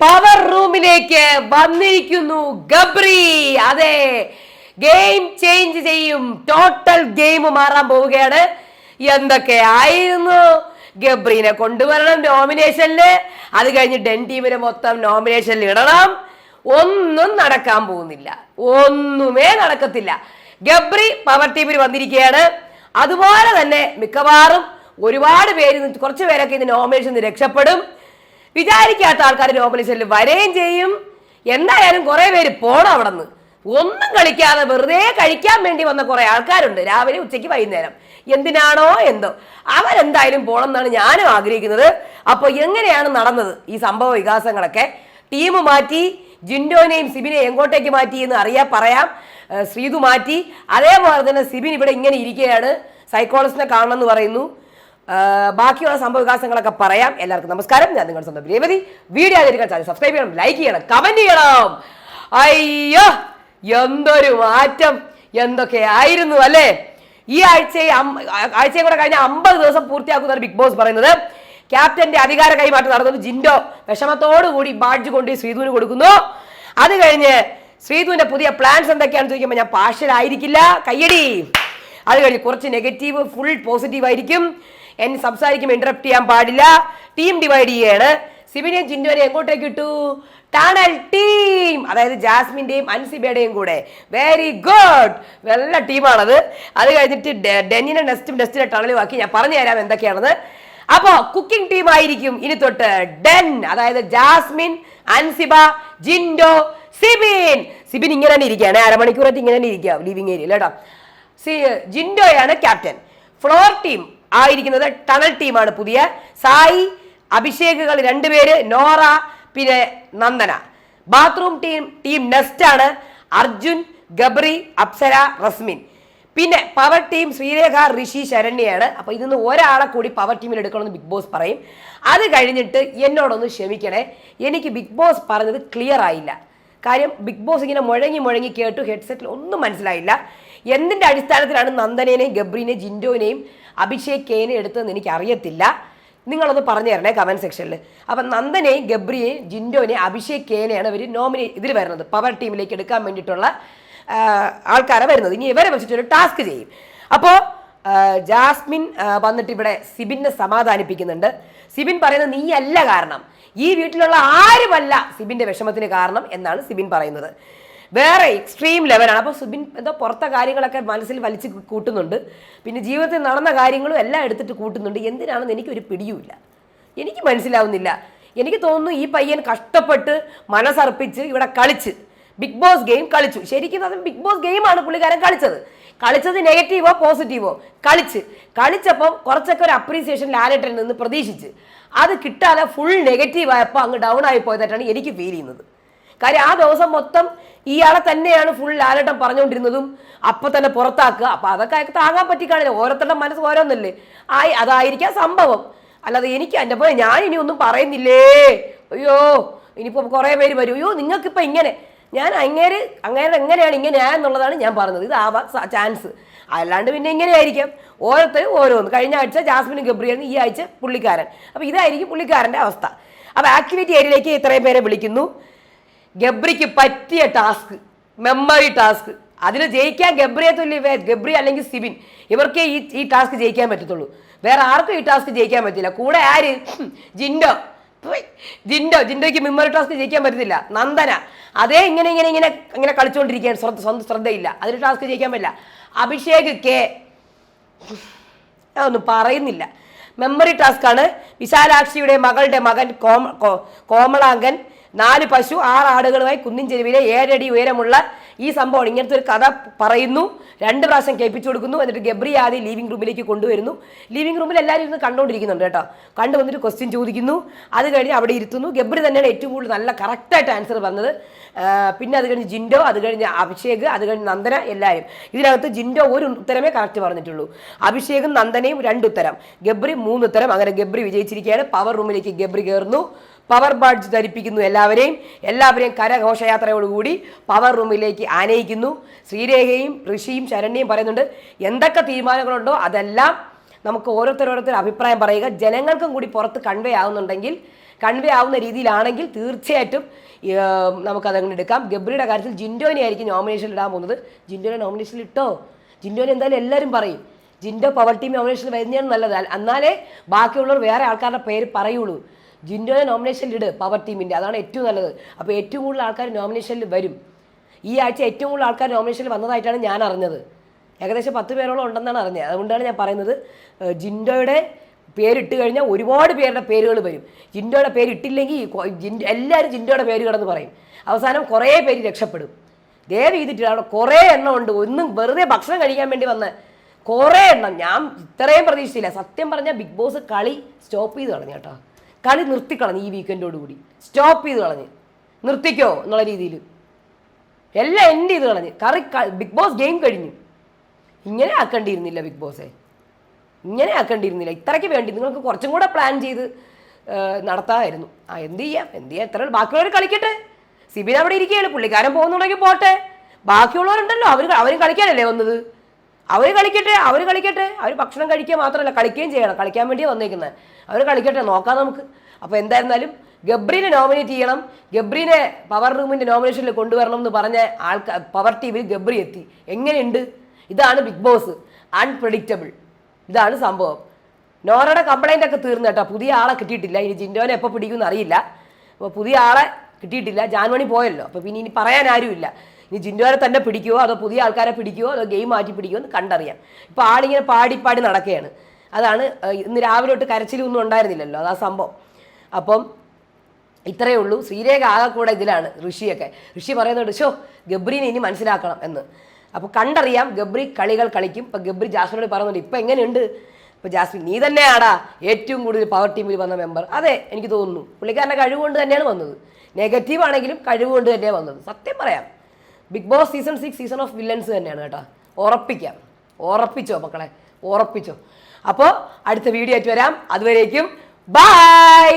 Power റൂമിലേക്ക് വന്നിരിക്കുന്നു ഗബ്രി. അതെ ഗെയിം ചേഞ്ച് ചെയ്യും. ടോട്ടൽ ഗെയിം മാറാൻ പോവുകയാണ്. എന്തൊക്കെ ആയിരുന്നു ഗബ്രീനെ കൊണ്ടുവരണം നോമിനേഷനിൽ അത് കഴിഞ്ഞ് ഡെൻ ടീമിനെ മൊത്തം നോമിനേഷനിൽ ഇടണം. ഒന്നും നടക്കാൻ പോകുന്നില്ല. ഒന്നുമേ നടക്കത്തില്ല. ഗബ്രി പവർ ടീമിൽ വന്നിരിക്കുകയാണ്. അതുപോലെ തന്നെ മിക്കവാറും ഒരുപാട് പേര് കുറച്ച് പേരൊക്കെ ഇത് നോമിനേഷൻ രക്ഷപ്പെടും. വിചാരിക്കാത്ത ആൾക്കാർ നോമിനേഷനിൽ വരെയും ചെയ്യും. എന്തായാലും കുറേ പേര് പോണം അവിടെ നിന്ന് ഒന്നും കളിക്കാതെ വെറുതെ കഴിക്കാൻ വേണ്ടി വന്ന കുറെ ആൾക്കാരുണ്ട്. രാവിലെ ഉച്ചയ്ക്ക് വൈകുന്നേരം. എന്തിനാണോ എന്തോ. അവരെന്തായാലും പോണം എന്നാണ് ഞാനും ആഗ്രഹിക്കുന്നത്. അപ്പോൾ എങ്ങനെയാണ് നടന്നത് ഈ സംഭവ വികാസങ്ങളൊക്കെ? ടീം മാറ്റി ജിൻഡോനെയും സിബിനെ എങ്ങോട്ടേക്ക് മാറ്റി എന്ന് അറിയാ പറയാം. ശ്രീതു മാറ്റി. അതേപോലെ തന്നെ സിബിൻ ഇവിടെ ഇങ്ങനെ ഇരിക്കുകയാണ്. സൈക്കോളജിസ്റ്റിനെ കാണണം എന്ന് പറയുന്നു. ബാക്കിയുള്ള സംഭവ വികാസങ്ങളൊക്കെ പറയാം. എല്ലാവർക്കും നമസ്കാരം. ഞാൻ നിങ്ങളുടെ സ്വന്തം രേവതി. വീഡിയോ ആയിരിക്കാൻ ചാനൽ സബ്സ്ക്രൈബ് ചെയ്യണം ലൈക്ക് ചെയ്യണം കമന്റ് ചെയ്യണം. അയ്യോ എന്തൊരു മാറ്റം. എന്തൊക്കെ ആയിരുന്നു അല്ലേ? ഈ ആഴ്ച ആഴ്ചയും കൂടെ കഴിഞ്ഞ അമ്പത് ദിവസം പൂർത്തിയാക്കുന്ന ബിഗ് ബോസ് പറയുന്നത്. ക്യാപ്റ്റന്റെ അധികാര കൈമാറ്റം നടന്നത് ജിൻഡോ വിഷമത്തോടു കൂടി ബാഡ്ജ് കൊണ്ട് ശ്രീധുവിന് കൊടുക്കുന്നു. അത് കഴിഞ്ഞ് ശ്രീധുവിന്റെ പുതിയ പ്ലാൻസ് എന്തൊക്കെയാണെന്ന് ചോദിക്കുമ്പോൾ ഞാൻ പാർഷ്യലായിരിക്കില്ല കയ്യടി. അത് കഴിഞ്ഞ് കുറച്ച് നെഗറ്റീവ് ഫുൾ പോസിറ്റീവ് ആയിരിക്കും. എന്നെ സംസാരിക്കുമ്പോൾ ഇന്ററപ്റ്റ് ചെയ്യാൻ പാടില്ല. ടീം ഡിവൈഡ് ചെയ്യാണ്. സിബിനെയും ജിൻഡോനെയും എങ്ങോട്ടേക്ക് ഇട്ടു? ടണൽ ടീം അതായത് ജാസ്മിന്റെയും അൻസിബയുടെയും കൂടെ. വെരി ഗുഡ് നല്ല ടീമാണത് അത് കഴിഞ്ഞിട്ട് ഡെന്നിനെ നെസ്റ്റും ഡെസ്റ്റിനെ ടണലും ആക്കി. ഞാൻ പറഞ്ഞു തരാം എന്തൊക്കെയാണെന്ന് അപ്പോ കുക്കിംഗ് ടീം ആയിരിക്കും ഇനി തൊട്ട് ഡെൻ അതായത് ജാസ്മിൻ അൻസിബ ജിൻഡോ സിബിൻ. സിബിൻ ഇങ്ങനെ തന്നെ ഇരിക്കുകയാണ്. അരമണിക്കൂറായിട്ട് ഇങ്ങനെ തന്നെ ഇരിക്കുക. ലിവിങ് കേട്ടോ. സി ജിൻഡോയാണ് ക്യാപ്റ്റൻ ഫ്ലോർ ടീം ആയിരിക്കുന്നത് ടണൽ ടീമാണ് പുതിയ സായി അഭിഷേകുകൾ രണ്ടുപേര് നോറ പിന്നെ Nandana. Bathroom team team nest ആണ് അർജുൻ ഗബ്രി അപ്സര റസ്മിൻ. പിന്നെ പവർ ടീം ശ്രീരേഖ ഋഷി ശരണ്യയാണ്. അപ്പൊ ഇതിന്ന് ഒരാളെ കൂടി പവർ ടീമിൽ എടുക്കണമെന്ന് ബിഗ് ബോസ് പറയും. അത് കഴിഞ്ഞിട്ട് എന്നോടൊന്ന് ക്ഷമിക്കണേ. എനിക്ക് ബിഗ് ബോസ് പറഞ്ഞത് ക്ലിയർ ആയില്ല. കാര്യം ബിഗ് ബോസ് ഇങ്ങനെ മുഴങ്ങി മുഴങ്ങി കേട്ടു ഹെഡ്സെറ്റിൽ ഒന്നും മനസ്സിലായില്ല. എന്തിന്റെ അടിസ്ഥാനത്തിലാണ് നന്ദനേനെയും ഗബ്രീനെയും ജിൻഡോനെയും അഭിഷേക് കെയിനെ എടുത്തതെന്ന് എനിക്ക് അറിയത്തില്ല നിങ്ങളൊന്ന് പറഞ്ഞു തരണേ കമന്റ് സെക്ഷനിൽ അപ്പം നന്ദനെയും ഗബ്രിയെയും ജിൻഡോനെയും അഭിഷേക് കെയിനെയാണ് ഇവർ നോമിനേ ഇതിൽ വരുന്നത്. പവർ ടീമിലേക്ക് എടുക്കാൻ വേണ്ടിയിട്ടുള്ള ആൾക്കാരെ വരുന്നത്. ഇനി ഇവരെ വെച്ചിട്ടൊരു ടാസ്ക് ചെയ്യും. അപ്പോൾ ജാസ്മിൻ വന്നിട്ട് ഇവിടെ സിബിനെ സമാധാനിപ്പിക്കുന്നുണ്ട്. സിബിൻ പറയുന്നത് നീയല്ല കാരണം. ഈ വീട്ടിലുള്ള ആരുമല്ല സിബിന്റെ വിഷമത്തിന് കാരണം എന്നാണ് സിബിൻ പറയുന്നത്. വേറെ എക്സ്ട്രീം ലെവലാണ് അപ്പോൾ സുബിൻ എന്തോ പുറത്തെ കാര്യങ്ങളൊക്കെ മനസ്സിൽ വലിച്ച് കൂട്ടുന്നുണ്ട്. പിന്നെ ജീവിതത്തിൽ നടന്ന കാര്യങ്ങളും എല്ലാം എടുത്തിട്ട് കൂട്ടുന്നുണ്ട്. എന്തിനാണെന്ന് എനിക്കൊരു പിടിയുമില്ല. എനിക്ക് മനസ്സിലാവുന്നില്ല. എനിക്ക് തോന്നുന്നു ഈ പയ്യൻ കഷ്ടപ്പെട്ട് മനസ്സർപ്പിച്ച് ഇവിടെ കളിച്ച് ബിഗ് ബോസ് ഗെയിം കളിച്ചു. ശരിക്കും അത് ബിഗ് ബോസ് ഗെയിമാണ് പുള്ളിക്കാരൻ കളിച്ചത്. കളിച്ചത് നെഗറ്റീവോ പോസിറ്റീവോ കളിച്ച്. കളിച്ചപ്പോൾ കുറച്ചൊക്കെ ഒരു അപ്രീസിയേഷൻ ലാലേട്ടൻ നിന്ന് പ്രതീക്ഷിച്ച്. അത് കിട്ടാതെ ഫുൾ നെഗറ്റീവ് ആയപ്പോൾ അങ്ങ് ഡൗൺ ആയി പോയതായിട്ടാണ് എനിക്ക് ഫീൽ ചെയ്യുന്നത്. കാര്യം ആ ദിവസം മൊത്തം ഇയാളെ തന്നെയാണ് ഫുൾ ലാലട്ടം പറഞ്ഞുകൊണ്ടിരുന്നതും അപ്പൊ തന്നെ പുറത്താക്കുക. അപ്പൊ അതൊക്കെ അയാൾക്ക് താങ്ങാൻ പറ്റിക്കാണില്ല. ഓരോരുത്തരുടെ മനസ്സ് ഓരോന്നല്ലേ. ആയി അതായിരിക്കാം സംഭവം. അല്ലാതെ എനിക്ക് എന്റെ പോലെ ഞാൻ ഇനി ഒന്നും പറയുന്നില്ലേ? അയ്യോ ഇനിയിപ്പോൾ കുറേ പേര് വരും. അയ്യോ നിങ്ങൾക്കിപ്പോൾ ഇങ്ങനെ. ഞാൻ അങ്ങേര് അങ്ങേരെ എങ്ങനെയാണ് ഇങ്ങനെയാ എന്നുള്ളതാണ് ഞാൻ പറഞ്ഞത്. ഇത് ഇതാവാൻ ചാൻസ്. അല്ലാണ്ട് പിന്നെ ഇങ്ങനെയായിരിക്കാം. ഓരോരുത്തരും ഓരോന്ന്. കഴിഞ്ഞ ആഴ്ച ജാസ്മിനും ഗബ്രിയാണ് ഈ ആഴ്ച പുള്ളിക്കാരൻ. അപ്പോൾ ഇതായിരിക്കും പുള്ളിക്കാരന്റെ അവസ്ഥ. അപ്പോൾ ആക്ടിവിറ്റി ഏരിയയിലേക്ക് ഇത്രയും പേരെ വിളിക്കുന്നു. ഗബ്രിക്ക് പറ്റിയ ടാസ്ക് മെമ്മറി ടാസ്ക്. അതിന് ജയിക്കാൻ ഗബ്രിയെ തുല്യ ഗബ്രി അല്ലെങ്കിൽ സിബിൻ ഇവർക്കേ ഈ ഈ ടാസ്ക് ജയിക്കാൻ പറ്റത്തുള്ളൂ. വേറെ ആർക്കും ഈ ടാസ്ക് ജയിക്കാൻ പറ്റില്ല. കൂടെ ആര്? ജിൻഡോ. ജിൻഡോ ജിൻഡോയ്ക്ക് മെമ്മറി ടാസ്ക് ജയിക്കാൻ പറ്റത്തില്ല. നന്ദന. അതേ ഇങ്ങനെ ഇങ്ങനെ ഇങ്ങനെ ഇങ്ങനെ കളിച്ചുകൊണ്ടിരിക്കുകയാണ് ശ്രദ്ധ സ്വന്തം ശ്രദ്ധയില്ല. അതിന് ടാസ്ക് ജയിക്കാൻ പറ്റില്ല. അഭിഷേക് കെ. അതൊന്നും പറയുന്നില്ല. മെമ്മറി ടാസ്ക് ആണ് വിശാലാക്ഷിയുടെ മകളുടെ മകൻ കോമ കോമളാങ്കൻ നാല് പശു ആറ് ആടുകളുമായി കുന്നിൻ ചെരുവിലെ ഏഴടി ഉയരമുള്ള ഈ സംഭവം ഇങ്ങനത്തെ ഒരു കഥ പറയുന്നു. രണ്ട് പ്രാവശ്യം കേൾപ്പിച്ചു കൊടുക്കുന്നു. എന്നിട്ട് ഗബ്രി ആദ്യം ലിവിംഗ് റൂമിലേക്ക് കൊണ്ടുവരുന്നു. ലിവിംഗ് റൂമിൽ എല്ലാവരും ഇരുന്ന് കണ്ടുകൊണ്ടിരിക്കുന്നുണ്ട് കേട്ടോ. കണ്ടു വന്നിട്ട് ക്വസ്റ്റ്യൻ ചോദിക്കുന്നു. അത് കഴിഞ്ഞ് അവിടെ ഇരുത്തുന്നു. ഗബ്രി തന്നെയാണ് ഏറ്റവും കൂടുതൽ നല്ല കറക്റ്റായിട്ട് ആൻസർ വന്നത് പിന്നെ അത് കഴിഞ്ഞ് ജിൻഡോ അത് കഴിഞ്ഞ് അഭിഷേക് അത് കഴിഞ്ഞ് നന്ദന എല്ലാവരും. ഇതിനകത്ത് ജിൻഡോ ഒരു ഉത്തരമേ കറക്റ്റ് പറഞ്ഞിട്ടുള്ളൂ. അഭിഷേകും നന്ദനയും രണ്ട് ഉത്തരം. ഗബ്രി മൂന്ന് ഉത്തരം. അങ്ങനെ ഗബ്രി വിജയിച്ചിരിക്കുകയാണ്. പവർ റൂമിലേക്ക് ഗബ്രി കയറുന്നു. പവർ ബാഡ്ജ് ധരിപ്പിക്കുന്നു എല്ലാവരെയും. എല്ലാവരെയും കരഘോഷയാത്രയോടുകൂടി പവർ റൂമിലേക്ക് ആനയിക്കുന്നു. ശ്രീരേഖയും ഋഷിയും ശരണ്യയും പറയുന്നുണ്ട് എന്തൊക്കെ തീരുമാനങ്ങളുണ്ടോ അതെല്ലാം നമുക്ക് ഓരോരുത്തർ അഭിപ്രായം പറയുക. ജനങ്ങൾക്കും കൂടി പുറത്ത് കൺവേ ആവുന്നുണ്ടെങ്കിൽ കൺവേ ആവുന്ന രീതിയിലാണെങ്കിൽ തീർച്ചയായിട്ടും നമുക്കതങ്ങനെ എടുക്കാം. ഗബ്രിയുടെ കാര്യത്തിൽ ജിൻഡോനെ ആയിരിക്കും നോമിനേഷനിൽ ഇടാൻ പോകുന്നത്. ജിൻഡോനെ നോമിനേഷനിൽ ഇട്ടോ? ജിൻഡോനെ എന്തായാലും എല്ലാവരും പറയും. ജിൻഡോ പവർ ടീം നോമിനേഷനിൽ വരുന്നതാണ് നല്ലത്. എന്നാലേ ബാക്കിയുള്ളവർ വേറെ ആൾക്കാരുടെ പേര് പറയുള്ളൂ. ജിൻഡോനെ നോമിനേഷനിൽ ഇട് പവർ ടീമിന്റെ അതാണ് ഏറ്റവും നല്ലത്. അപ്പോൾ ഏറ്റവും കൂടുതൽ ആൾക്കാർ നോമിനേഷനിൽ വരും. ഈ ആഴ്ച ഏറ്റവും കൂടുതൽ ആൾക്കാർ നോമിനേഷനിൽ വന്നതായിട്ടാണ് ഞാൻ അറിഞ്ഞത്. ഏകദേശം പത്ത് പേരോളം ഉണ്ടെന്നാണ് അറിഞ്ഞത്. അതുകൊണ്ടാണ് ഞാൻ പറയുന്നത് ജിൻഡോയുടെ പേരിട്ട് കഴിഞ്ഞാൽ ഒരുപാട് പേരുടെ പേരുകൾ വരും. ജിൻഡോയുടെ പേരിട്ടില്ലെങ്കിൽ ജിൻഡോ എല്ലാവരും ജിൻഡോയുടെ പേര് കിടന്ന് പറയും. അവസാനം കുറേ പേര് രക്ഷപ്പെടും. ദയവ് ചെയ്തിട്ട് അവിടെ കുറേ എണ്ണം ഉണ്ട്. ഒന്നും വെറുതെ ഭക്ഷണം കഴിക്കാൻ വേണ്ടി വന്ന കുറേ എണ്ണം. ഞാൻ ഇത്രയും പ്രതീക്ഷിച്ചില്ല. സത്യം പറഞ്ഞാൽ ബിഗ് ബോസ് കളി സ്റ്റോപ്പ് ചെയ്ത് കളഞ്ഞു കേട്ടോ. കളി നിർത്തിക്കളഞ്ഞ് ഈ വീക്കെൻഡോട് കൂടി. സ്റ്റോപ്പ് ചെയ്ത് കളഞ്ഞ്. നിർത്തിക്കോ എന്നുള്ള രീതിയിൽ എല്ലാം എൻഡ് ചെയ്ത് കളഞ്ഞ്. കറി ബിഗ് ബോസ് ഗെയിം കഴിഞ്ഞു. ഇങ്ങനെ ആക്കേണ്ടിയിരുന്നില്ല ബിഗ് ബോസെ ഇങ്ങനെ ആക്കേണ്ടിയിരുന്നില്ല. ഇത്രയ്ക്ക് വേണ്ടി നിങ്ങൾക്ക് കുറച്ചും കൂടെ പ്ലാൻ ചെയ്ത് നടത്താമായിരുന്നു. ആ എന്ത് ചെയ്യാം? എന്ത് ചെയ്യാം? എത്ര ബാക്കിയുള്ളവർ കളിക്കട്ടെ? സിബിൻ അവിടെ ഇരിക്കുകയാണ്. പുള്ളിക്കാരൻ പോകുന്നുണ്ടെങ്കിൽ പോട്ടെ. ബാക്കിയുള്ളവരുണ്ടല്ലോ. അവർ അവരും കളിക്കാനല്ലേ വന്നത്? അവർ കളിക്കട്ടെ അവർ കളിക്കട്ടെ. അവർ ഭക്ഷണം കഴിക്കുക മാത്രമല്ല കളിക്കുകയും ചെയ്യണം. കളിക്കാൻ വേണ്ടിയാണ് വന്നേക്കുന്നത് അവർ കളിക്കട്ടെ നോക്കാം നമുക്ക്. അപ്പോൾ എന്തായിരുന്നാലും ഗബ്രീനെ നോമിനേറ്റ് ചെയ്യണം. ഗബ്രീനെ പവർ റൂമിന്റെ നോമിനേഷനിൽ കൊണ്ടുവരണം എന്ന് പറഞ്ഞ ആൾക്കാർ പവർ ടീമിൽ ഗബ്രി എത്തി. എങ്ങനെയുണ്ട്? ഇതാണ് ബിഗ് ബോസ് അൺപ്രഡിക്റ്റബിൾ ഇതാണ് സംഭവം. നോറയുടെ കംപ്ലൈന്റ് ഒക്കെ തീർന്നു കേട്ടോ. പുതിയ ആളെ കിട്ടിയിട്ടില്ല. ഇനി ജിൻഡോനെ എപ്പോൾ പിടിക്കുമെന്ന് അറിയില്ല. അപ്പോൾ പുതിയ ആളെ കിട്ടിയിട്ടില്ല. ജാൻമണി പോയല്ലോ. അപ്പോൾ പിന്നെ ഇനി പറയാൻ ആരുമില്ല. ഇനി ജിൻഡോനെ തന്നെ പിടിക്കുമോ അതോ പുതിയ ആൾക്കാരെ പിടിക്കുമോ അതോ ഗെയിം മാറ്റി പിടിക്കുമോ എന്ന് കണ്ടറിയാം. ഇപ്പോൾ ആളിങ്ങനെ പാടി പാടി നടക്കുകയാണ്. അതാണ് ഇന്ന് രാവിലെ തൊട്ട് കരച്ചിലൊന്നും ഉണ്ടായിരുന്നില്ലല്ലോ. അതാ സംഭവം. അപ്പം ഇത്രയേ ഉള്ളൂ. ശ്രീരേഖ ആകെ കൂടെ ഇതിലാണ് ഋഷിയൊക്കെ. ഋഷി പറയുന്നുണ്ട് ഷോ ഗബ്രീനെ ഇനി മനസ്സിലാക്കണം എന്ന്. അപ്പോൾ കണ്ടറിയാം ഗബ്രി കളികൾ കളിക്കും. ഇപ്പം ഗബ്രി ജാസ്മിനോട് പറയുന്നുണ്ട് ഇപ്പം എങ്ങനെയുണ്ട്? ഇപ്പോൾ ജാസ്മിൻ നീ തന്നെയാടാ ഏറ്റവും കൂടുതൽ പവർ ടീമിൽ വന്ന മെമ്പർ അതെ എനിക്ക് തോന്നുന്നു. പുള്ളിക്കാരന്റെ കഴിവുകൊണ്ട് തന്നെയാണ് വന്നത്. നെഗറ്റീവ് ആണെങ്കിലും കഴിവുകൊണ്ട് തന്നെയാണ് വന്നത്. സത്യം പറയാം. Big Boss season six season of villains തന്നെയാണ് കേട്ടോ. ഉറപ്പിക്കാം. ഉറപ്പിച്ചോ മക്കളെ? ഉറപ്പിച്ചോ. അപ്പോൾ അടുത്ത വീഡിയോ ആയിട്ട് വരാം. അതുവരേക്കും ബൈ!